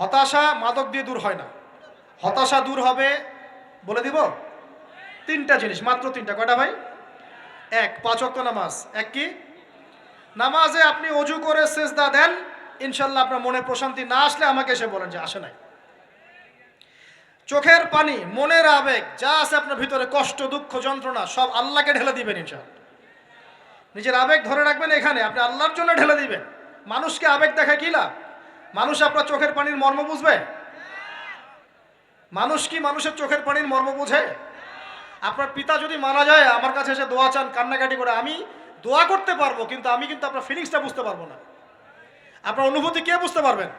হতাশা মাদক দিয়ে দূর হয় না। হতাশা দূর হবে, বলে দিব, তিনটা জিনিস, মাত্র তিনটা, কয়টা ভাই? এক, পাঁচ ওয়াক্ত নামাজ। এক কি? নামাজে আপনি অজু করে সেজদা দেন, ইনশাল্লাহ আপনার মনে প্রশান্তি না আসলে আমাকে এসে বলেন যে আসে নাই। চোখের পানি, মনের আবেগ, যা আছে আপনার ভিতরে, কষ্ট, দুঃখ, যন্ত্রণা, সব আল্লাহকে ঢেলে দিবেন ইনশাল্লাহ। নিজের আবেগ ধরে রাখবেন এখানে, আপনি আল্লাহর জন্য ঢেলে দিবেন। মানুষকে আবেগ দেখা কি লাভ? মানুষ আপনার চোখের পানির মর্ম বুঝবে? মানুষ কি মানুষের চোখের পানির মর্ম বুঝে? আপনার পিতা যদি মারা যায়, আমার কাছে এসে দোয়া চান, কান্নাকাটি করে, আমি দোয়া করতে পারব, কিন্তু আমি কিন্তু আপনার ফিলিংসটা বুঝতে পারব না। আপনার অনুভূতি কে বুঝতে পারবেন?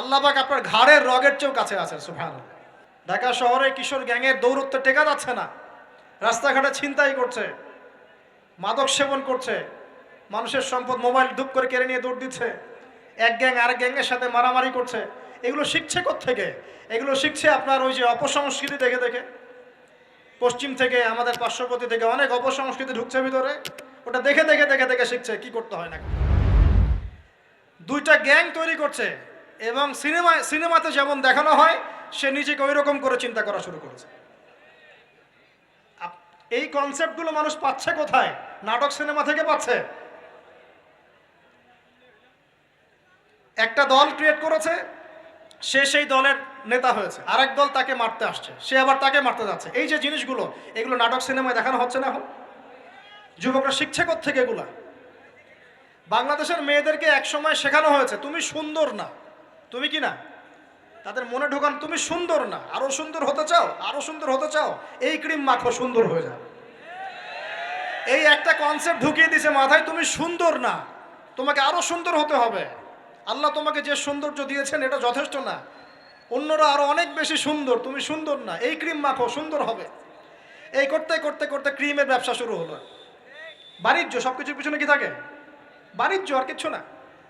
আল্লাহ পাক আপনার ঘাড়ের রগের চেয়েও কাছে আছেন সুফান ঢাকা শহরে কিশোর গ্যাংয়ের দৌরত্ব টেকা যাচ্ছে না। রাস্তাঘাটে ছিনতাই করছে, মাদক সেবন করছে, মানুষের সম্পদ মোবাইল ধূপ করে কেড়ে নিয়ে দৌড় দিচ্ছে। এক গ্যাং আরেক গ্যাংয়ের সাথে মারামারি করছে। এগুলো শিখছে থেকে এগুলো শিখছে আপনার ওই যে অপসংস্কৃতি দেখে দেখে। পশ্চিম থেকে আমাদের পার্শ্ববর্তী থেকে অনেক অপসংস্কৃতি ঢুকছে ভিতরে। ওটা দেখে দেখে দেখে দেখে শিখছে, কি করতে হয় না। দুইটা গ্যাং তৈরি করছে এবং সিনেমা সিনেমাতে যেমন দেখানো হয়, সে নিজেকে ওই রকম করে চিন্তা করা শুরু করেছে। এই কনসেপ্টগুলো মানুষ পাচ্ছে কোথায়? নাটক সিনেমা থেকে পাচ্ছে। একটা দল ক্রিয়েট করেছে, সে সেই দলের নেতা হয়েছে। আরেক দল তাকে মারতে আসছে, সে আবার তাকে মারতে যাচ্ছে। এই যে জিনিসগুলো, এগুলো নাটক সিনেমায় দেখানো হচ্ছে না এখন। যুবকরা শিখছে থেকে এগুলা? বাংলাদেশের মেয়েদেরকে একসময় শেখানো হয়েছে, তুমি সুন্দর না। তুমি কি না? তাদের মনে ঢোকান, তুমি সুন্দর না। আরও সুন্দর হতে চাও? আরও সুন্দর হতে চাও? এই ক্রিম মাখো, সুন্দর হয়ে যাও। এই একটা কনসেপ্ট ঢুকিয়ে দিছে মাথায়, তুমি সুন্দর না। তোমাকে আরও সুন্দর হতে হবে। আল্লাহ তোমাকে যে সৌন্দর্য দিয়েছেন, এটা যথেষ্ট না। অন্যরা আরও অনেক বেশি সুন্দর, তুমি সুন্দর না। এই ক্রিম মাখো, সুন্দর হবে। এই করতে করতে করতে ক্রিমের ব্যবসা শুরু হলো। বাণিজ্য সব কিছুর পিছনে কি থাকে? বাণিজ্য আর কিচ্ছু না।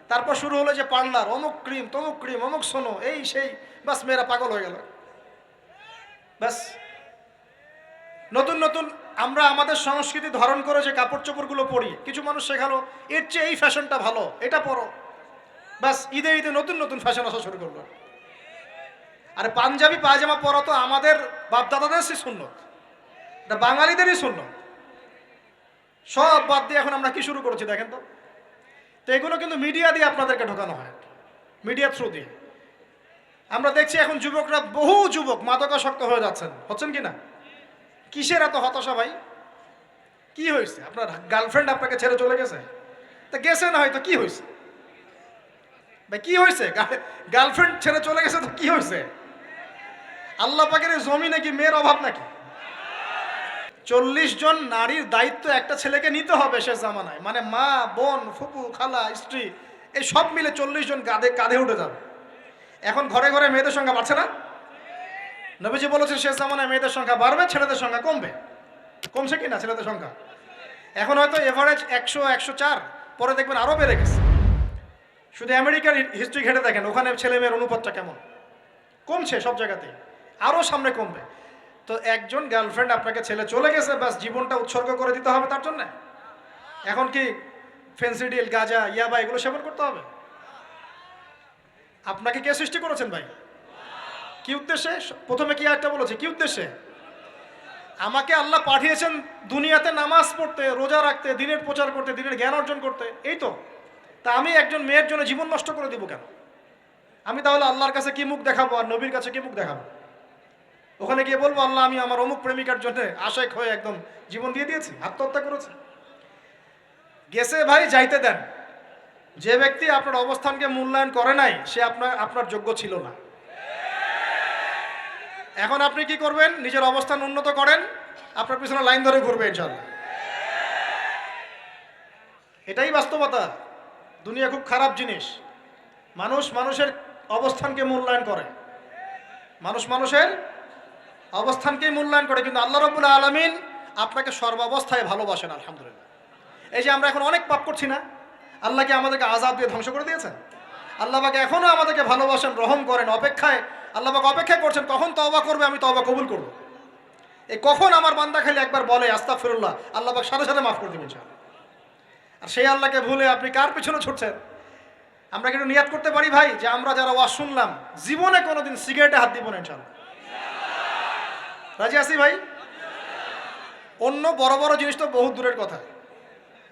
তারপর শুরু হলো যে পার্লার অমুক ক্রিম তমুক ক্রিম অমুক সোনো, এই, সেই, বাস মেয়েরা পাগল হয়ে গেল। ব্যাস নতুন নতুন আমরা আমাদের সংস্কৃতি ধারণ করে যে কাপড় চোপড়গুলো পরি, কিছু মানুষ শেখালো, এর চেয়ে এই ফ্যাশনটা ভালো, এটা পরো। ব্যাস ঈদে ঈদে নতুন নতুন ফ্যাশন আসা শুরু করল। আর পাঞ্জাবি, পায়জামা পরা তো আমাদের বাপদাদাদের সে সুন্নত। এটা বাঙালিদেরই সুন্নত। সব বাদ দিয়ে এখন আমরা কি শুরু করেছি দেখেন তো? তো এগুলো কিন্তু মিডিয়া দিয়ে আপনাদেরকে ঢোকানো হয়। মিডিয়া থ্রু দিয়ে। আমরা দেখছি এখন যুবকরা বহু যুবক মাদকাসক্ত হয়ে যাচ্ছেন। হচ্ছেন কি না? কিসের এত হতাশা ভাই? কি হয়েছে? আপনার গার্লফ্রেন্ড আপনাকে ছেড়ে চলে গেছে? তা গেছে না হয়তো, কি হয়েছে? ভাই, কি হয়েছে? গার্লফ্রেন্ড ছেড়ে চলে গেছে তো কি হয়েছে? আল্লাহ পাকের জমি নাকি মেয়ের অভাব নাকি? চল্লিশ জন নারীর দায়িত্ব একটা ছেলেকে নিতে হবে সে জামানায়। মানে মা, বোন, ফুপু, খালা, স্ত্রী, এই সব মিলে চল্লিশ জন কাঁধে কাঁধে উঠে যাবে। এখন ঘরে ঘরে মেয়েদের সংখ্যা বাড়ছে না? নবীজি বলেছেন শেষ জামানায় মেয়েদের সংখ্যা বাড়বে, ছেলেদের সংখ্যা কমবে। কমছে কি না ছেলেদের সংখ্যা? এখন হয়তো এভারেজ একশো একশো চার, পরে দেখবেন আরও বেড়ে গেছে। শুধু আমেরিকার হিস্ট্রি ঘেটে দেখেন, ওখানে ছেলে মেয়ের অনুপাতটা কেমন? কমছে সব জায়গাতেই আরও সামনে কমবে। তো একজন গার্লফ্রেন্ড আপনাকে ছেলে চলে গেছে, ব্যাস জীবনটা উৎসর্গ করে দিতে হবে তার জন্য? এখন কি ফেন্সিডিল গাজা ইয়াবা এগুলো সেবন করতে হবে? আপনাকে কে সৃষ্টি করেছেন ভাই? কি উদ্দেশ্যে? প্রথমে কি একটা বলেছে? কি উদ্দেশ্যে? আমাকে আল্লাহ পাঠিয়েছেন দুনিয়াতে নামাজ পড়তে, রোজা রাখতে, দিনের প্রচার করতে, দিনের জ্ঞান অর্জন করতে, এই তো। তা আমি একজন মেয়ের জন্য জীবন নষ্ট করে দিব কেন? আমি তাহলে আল্লাহর কাছে কি মুখ দেখাবো আর নবীর কাছে কি মুখ দেখাবো? ওখানে গিয়ে বলব, আল্লাহ, আমি আমার অমুক প্রেমিকার জন্য আশেক হয়ে একদম জীবন দিয়ে দিয়েছি, আত্মহত্যা করেছে। গেছে, ভাই, যাইতে দেন। যে ব্যক্তি আপনার অবস্থানকে মূল্যায়ন করে নাই, সে আপনার আপনার যোগ্য ছিল না। এখন আপনি কি করবেন? নিজের অবস্থান উন্নত করেন, আপনার পিছনে লাইন ধরে ঘুরবে ইনশাল্লাহ এটাই বাস্তবতা। দুনিয়া খুব খারাপ জিনিস। মানুষ মানুষের অবস্থানকে মূল্যায়ন করে। মানুষ মানুষের অবস্থানকেই মূল্যায়ন করে, কিন্তু আল্লাহ রবুল্লা আলমিন আপনাকে সর্বাবস্থায় ভালোবাসেন, আলহামদুলিল্লাহ। এই যে আমরা এখন অনেক পাপ করছি না আল্লাহকে আমাদেরকে আজাদ দিয়ে ধ্বংস করে দিয়েছেন? আল্লাহকে এখনও আমাদেরকে ভালোবাসেন, রহম করেন, অপেক্ষায় আল্লাহকে অপেক্ষা করছেন, কখন তবা করবে, আমি তবা কবুল করব। এই কখন আমার বান্দা খালি একবার বলে আস্তা ফিরুল্লাহ আল্লাহবাক সাথে সাথে মাফ করে দেবেন। আর সেই আল্লাহকে ভুলে আপনি কার পেছনে ছুটছেন? আমরা কিন্তু নিয়াত করতে পারি ভাই যে আমরা যারা ওয়াজ শুনলাম, জীবনে কোনোদিন সিগারেটে হাত দিব না ইনশাল্লাহ। রাজি আসি ভাই? অন্য বড় বড় জিনিস তো বহুত দূরের কথা।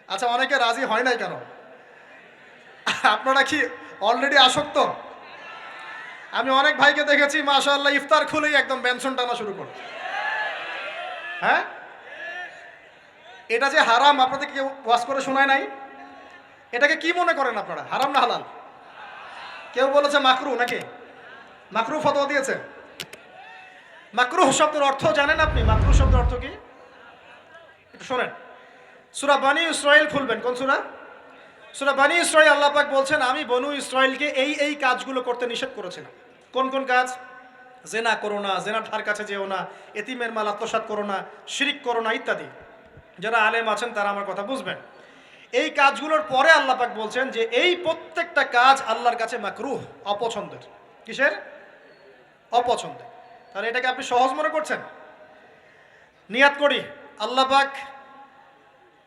আচ্ছা অনেকে রাজি হয় নাই কেন? আপনারা কি অলরেডি আসক্ত? আমি অনেক ভাইকে দেখেছি, মাশাআল্লাহ, ইফতার খুলেই একদম বেনসন টানা শুরু করে। হ্যাঁ? এটা যে হারাম আপনাদের কেউ ওয়াশ করে শোনায় নাই? এটাকে কি মনে করেন আপনারা? হারাম না হালাল? কেউ বলেছে মাকরু নাকি? মাকরু ফতোয়া দিয়েছে। মাকরু শব্দের অর্থ জানেন আপনি? মাকরু শব্দের অর্থ কি? একটু শোনেন। সুরা বানি ইসরায়েল খুলবেন। কোন সুরা? সুরা বানি ইসরায়েল আল্লাহ পাক বলছেন, আমি বনু ইসরায়েলকে এই এই কাজগুলো করতে নিষেধ করেছিলাম। কোন কোন কাজ? জেনা করো না জেনা ঠার কাছে যেও না, এতিমের মাল আত্মসাত করো না, শিরিক করো না, ইত্যাদি। যারা আলেম আছেন, তারা আমার কথা বুঝবেন। এই কাজগুলোর পরে আল্লাহ পাক বলছেন যে, এই প্রত্যেকটা কাজ আল্লাহর কাছে মাকরুহ, অপছন্দের। কিসের? অপছন্দের। তাহলে এটাকে আপনি সহজ মনে করছেন? নিয়াত করি, আল্লাহ পাক,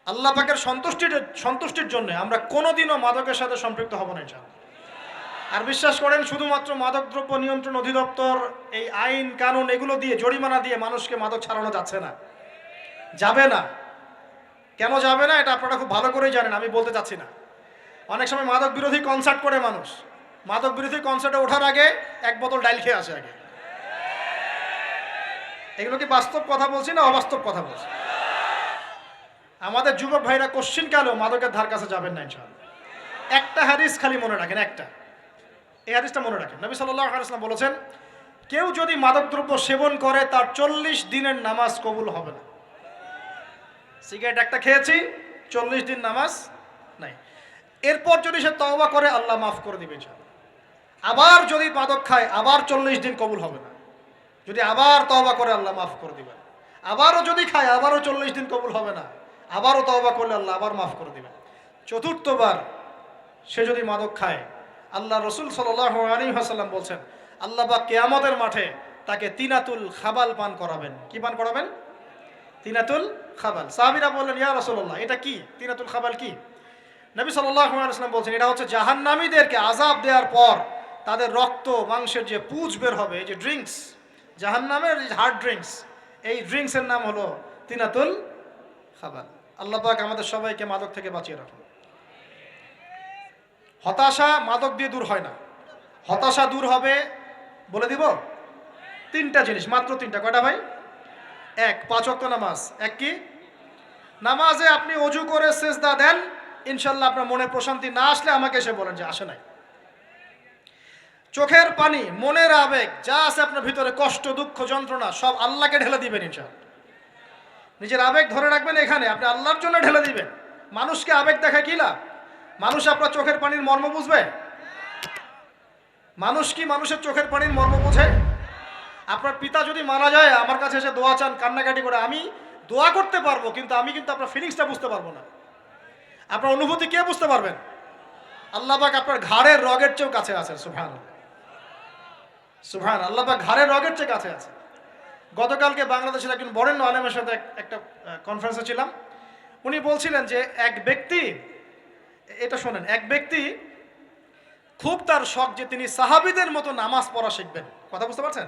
আল্লাহ পাকের সন্তুষ্টির সন্তুষ্টির জন্য আমরা কোনোদিনও মাদকের সাথে সম্পৃক্ত হব না, ইনশাআল্লাহ। আর বিশ্বাস করেন, শুধুমাত্র মাদকদ্রব্য নিয়ন্ত্রণ অধিদপ্তর, এই আইন, কানুন, এগুলো দিয়ে, জরিমানা দিয়ে মানুষকে মাদক ছাড়ানো যাচ্ছে না। যাবে না। কেন যাবে না, এটা আপনারা খুব ভালো করেই জানেন, আমি বলতে চাচ্ছি না। অনেক সময় মাদক বিরোধী কনসার্ট করে মানুষ। মাদক বিরোধী কনসার্টে ওঠার আগে এক বোতল ডাইল খেয়ে আসে আগে। এগুলো কি বাস্তব কথা বলছি না অবাস্তব কথা বলছি? আমাদের যুবক ভাইরা কোশ্চিন কালেও মাদকের ধার কাছে যাবেন না ইনশাআল্লাহ? একটা হাদিস খালি মনে রাখেন, একটা। এই হাদিসটা মনে রাখেন। নবী আলাইসলাম বলেছেন, কেউ যদি মাদকদ্রব্য সেবন করে, তার চল্লিশ দিনের নামাজ কবুল হবে না। সিগারেট একটা খেয়েছি, চল্লিশ দিন নামাজ নাই। এরপর যদি সে তওবা করে, আল্লাহ মাফ করে দিবে। আবার যদি মাদক খায়, আবার চল্লিশ দিন কবুল হবে না। যদি আবার তওবা করে, আল্লাহ মাফ করে দিবেন। আবারও যদি খায়, আবারও চল্লিশ দিন কবুল হবে না। আবারও তওবা করলে আল্লাহ আবার মাফ করে দিবেন। চতুর্থবার সে যদি মাদক খায়, আল্লাহ রসুল সাল্লাহ আলী হাসাল্লাম বলছেন, আল্লাহ বা কেয়ামতের মাঠে তাকে তিনাতুল খাবাল পান করাবেন। কি পান করাবেন? তিনাতুল খাবাল। সাহাবিরা বললেন, ইয়া রসল্লাহ এটা কি? তিনাতুল খাবাল কি? নবী সাল্লাম বলছেন, এটা হচ্ছে জাহান্নামীদেরকে আজাব দেওয়ার পর তাদের রক্ত, মাংসের যে পুজ বের হবে যে ড্রিঙ্কস, জাহান্নামের হার্ড ড্রিঙ্কস এই ড্রিঙ্কসের নাম হলো তিনাতুল খাবাল। আল্লাহ পাক আমাদের সবাইকে মাদক থেকে বাঁচিয়ে রাখুন। হতাশা মাদক দিয়ে দূর হয় না। হতাশা দূর হবে, বলে দিব? তিনটা জিনিস, মাত্র তিনটা। কয়টা ভাই? এক, পাঁচ অক্ত নামাজ। এক কি? নামাজে আপনি অজু করে সেজদা দেন, ইনশাল্লাহ আপনার মনে প্রশান্তি না আসলে আমাকে এসে বলেন যে আসে নাই। চোখের পানি, মনের আবেগ, যা আছে আপনার ভিতরে, কষ্ট, দুঃখ, যন্ত্রণা, সব আল্লাহকে ঢেলে দিবেন ইনশাল্লাহ। নিজের আবেগ ধরে রাখবেন এখানে, আপনি আল্লাহর জন্য ঢেলে দিবেন। মানুষকে আবেগ দেখায় কি লাভ? মানুষ আপনার চোখের পানির মর্ম বুঝবে? মানুষ কি মানুষের চোখের পানির মর্ম বোঝে? আপনার পিতা যদি মারা যায়, আমার কাছে এসে দোয়া চান, কান্নাকাটি করে, আমি দোয়া করতে পারব, কিন্তু আমি কিন্তু আপনার ফিলিংসটা বুঝতে পারব না। আপনার অনুভূতি কে বুঝতে পারবেন? আল্লাহ পাক আপনার ঘাড়ের রগের চেয়েও কাছে আছে সুভান সুভান আল্লাহ পাক ঘাড়ের রগের চেয়ে কাছে আছে গতকালকে বাংলাদেশের একজন বরেণ্য আলেমের সাথে একটা কনফারেন্সে ছিলাম। উনি বলছিলেন যে, এক ব্যক্তি, এটা শোনেন, এক ব্যক্তি খুব তার শখ যে তিনি সাহাবিদের মতো নামাজ পড়া শিখবেন। কথা বুঝতে পারছেন?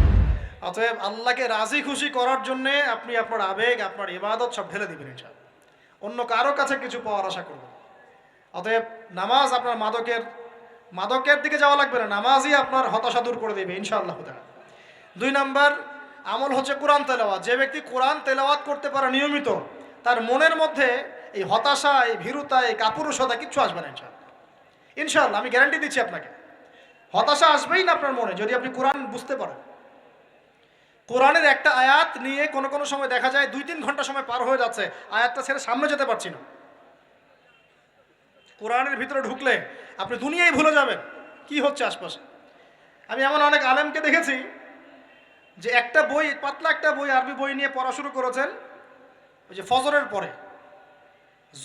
অতএব আল্লাহকে রাজি খুশি করার জন্য আপনি আপনার আবেগ, আপনার ইবাদত সব ঢেলে দিবেন ইনশাআল্লাহ। অন্য কারও কাছে কিছু পাওয়ার আশা করবেন অতএব নামাজ আপনার মাদকের মাদকের দিকে যাওয়া লাগবে না, নামাজই আপনার হতাশা দূর করে দেবে ইনশাআল্লাহ। দুই নাম্বার, আমল হচ্ছে কোরআন তেলাওয়াত। যে ব্যক্তি কোরআন তেলাওয়াত করতে পারে নিয়মিত, তার মনের মধ্যে এই হতাশা, এই ভীরুতা, এই কাপুরুষতা কিচ্ছু আসবে না ইনশাআল্লাহ। ইনশাআল্লাহ, আমি গ্যারান্টি দিচ্ছি আপনাকে। হতাশা আসবেই না আপনার মনে, যদি আপনি কোরআন বুঝতে পারেন। কোরআনের একটা আয়াত নিয়ে কোনো কোনো সময় দেখা যায় দুই তিন ঘণ্টা সময় পার হয়ে যাচ্ছে। আয়াতটা ছেড়ে সামনে যেতে পারছি না। কোরআনের ভিতরে ঢুকলে আপনি দুনিয়ায় ভুলে যাবেন। কি হচ্ছে আশপাশে? আমি এমন অনেক আলেমকে দেখেছি যে একটা বই, পাতলা একটা বই আরবি বই নিয়ে পড়া শুরু করেছেন, ওই যে ফজরের পরে।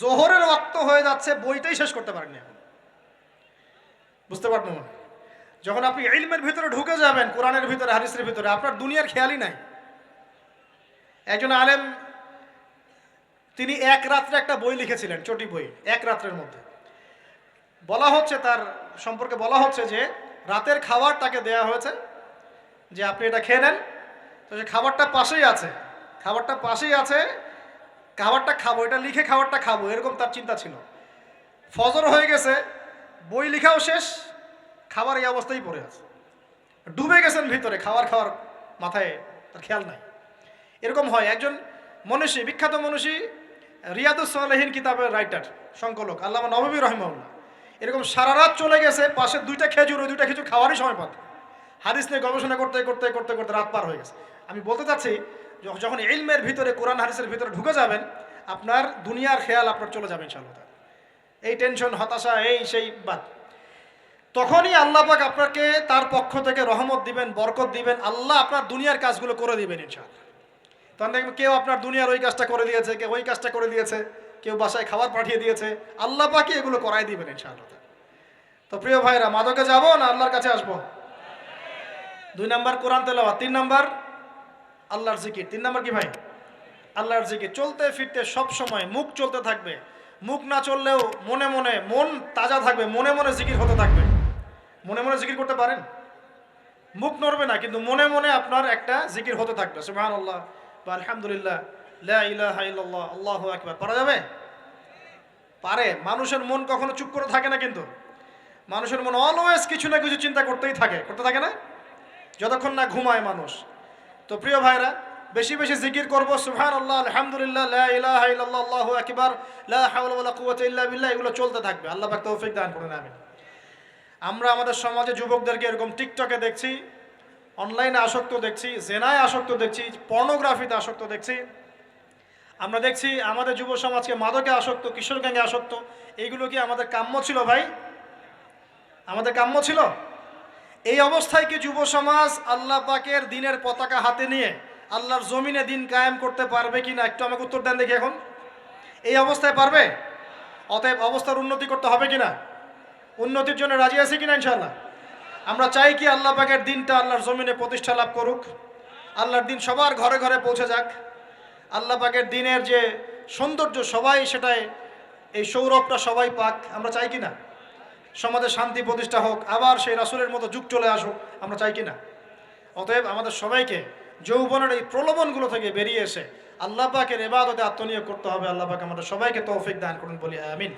জোহরের রক্ত হয়ে যাচ্ছে, বইটাই শেষ করতে এখন। বুঝতে পারবেন? মনে? যখন আপনি ইলমের ভিতরে ঢুকে যাবেন, কোরআনের ভিতরে, হাদিসের ভিতরে, আপনার দুনিয়ার খেয়ালই নাই। একজন আলেম, তিনি এক রাত্রে একটা বই লিখেছিলেন, চটি বই, এক রাত্রের মধ্যে। বলা হচ্ছে তার সম্পর্কে বলা হচ্ছে যে, রাতের খাবার তাকে দেয়া হয়েছে যে আপনি এটা খেয়ে নেন। তো সে খাবারটা পাশেই আছে, খাবারটা পাশেই আছে, খাবারটা খাব, এটা লিখে খাবারটা খাব, এরকম তার চিন্তা ছিল। ফজর হয়ে গেছে, বই লিখাও শেষ খাবার এই অবস্থায় পড়ে আছে। ডুবে গেছেন ভিতরে, খাবার খাওয়ার মাথায় তার খেয়াল নাই। এরকম হয়, একজন মনীষী, বিখ্যাত মনীষী, রিয়াদুস সালেহীন কিতাবের রাইটার সংকলক, আল্লামা নবী রহমাউল্লাহ এরকম সারা রাত চলে গেছে, পাশে দুইটা খেজুর, ওই দুইটা খেজুর খাওয়ারই সময় পাত হাদিস নিয়ে গবেষণা করতে করতে করতে করতে রাত পার হয়ে গেছে। আমি বলতে চাচ্ছি যখন ইলমের ভিতরে, কোরআন হাদিসের ভিতরে ঢুকে যাবেন, আপনার দুনিয়ার খেয়াল আপনার চলে যাবে ইনশাআল্লাহ। এই টেনশন হতাশা, এই সেই বাদ। তখনই আল্লাহ পাক আপনাকে তার পক্ষ থেকে রহমত দিবেন, বরকত দিবেন। আল্লাহ আপনার দুনিয়ার কাজগুলো করে দিবেন ইনশাআল্লাহ। তখন দেখবেন কেউ আপনার দুনিয়ার ওই কাজটা করে দিয়েছে, কেউ ওই কাজটা করে দিয়েছে, কেউ বাসায় খাবার পাঠিয়ে দিয়েছে। আল্লাহ পাকি এগুলো করাই দিবেন ইনশাআল্লাহ। তো প্রিয় ভাইরা, মাদকে যাব না আল্লাহর কাছে আসব? দুই নাম্বার কোরআন তেলাওয়া তিন নাম্বার আল্লাহর জিকির। তিন নাম্বার কি ভাই? আল্লাহর জিকির। চলতে ফিরতে সব সময় মুখ চলতে থাকবে। মুখ না চললেও মনে মনে মন তাজা থাকবে, মনে মনে জিকির হতে থাকবে। মনে মনে জিকির করতে পারেন? মুখ নড়বে না, কিন্তু মনে মনে আপনার একটা জিকির হতে থাকবে। সুবহান আল্লাহ বা আলহামদুলিল্লাহ, লা ইলাহা ইল্লাল্লাহ, আল্লাহু আকবার। পারা যাবে? পারে। মানুষের মন কখনো চুপ করে থাকে না কিন্তু। মানুষের মন অলওয়েজ কিছু না কিছু চিন্তা করতেই থাকে। করতে থাকে না? যতক্ষণ না ঘুমায় মানুষ। তো প্রিয় ভাইরা, বেশি বেশি জিকির করব। সুবহান আল্লাহ আলহামদুলিল্লাহ আল্লাহু বিল্লাহ, এগুলো চলতে থাকবে। আল্লাহ তৌফিক দান করুন, আমিন। আমরা আমাদের সমাজে যুবকদেরকে এরকম টিকটকে দেখছি, অনলাইনে আসক্ত দেখছি, জেনায় আসক্ত দেখছি, পর্নোগ্রাফিতে আসক্ত দেখছি। আমরা দেখছি আমাদের যুব সমাজকে মাদকে আসক্ত, কিশোর গ্যাঙ্গে আসক্ত। এইগুলো কি আমাদের কাম্য ছিল ভাই? আমাদের কাম্য ছিল? এই অবস্থায় কি যুব সমাজ আল্লাহ পাকের দিনের পতাকা হাতে নিয়ে আল্লাহর জমিনে দিন কায়েম করতে পারবে কি না একটু আমাকে উত্তর দেন দেখি এখন। এই অবস্থায় পারবে? অতএব অবস্থার উন্নতি করতে হবে কিনা? উন্নতির জন্য রাজি আছি কিনা ইনশাল্লাহ আমরা চাই কি আল্লাহ পাকের দিনটা আল্লাহর জমিনে প্রতিষ্ঠা লাভ করুক। আল্লাহর দিন সবার ঘরে ঘরে পৌঁছে যাক। আল্লাহ পাকের দিনের যে সৌন্দর্য সবাই সেটাই, এই সৌরভটা সবাই পাক, আমরা চাই কি না সমাজে শান্তি প্রতিষ্ঠা হোক, আবার সেই রাসুলের মতো যুগ চলে আসুক, আমরা চাই কি না অতএব আমাদের সবাইকে যৌবনের এই প্রলোভনগুলো থেকে বেরিয়ে এসে আল্লাহ পাকের এবাদতে আত্মনিয়োগ করতে হবে। আল্লাহ পাক আমাদের সবাইকে তৌফিক দান করুন বলি আমিন।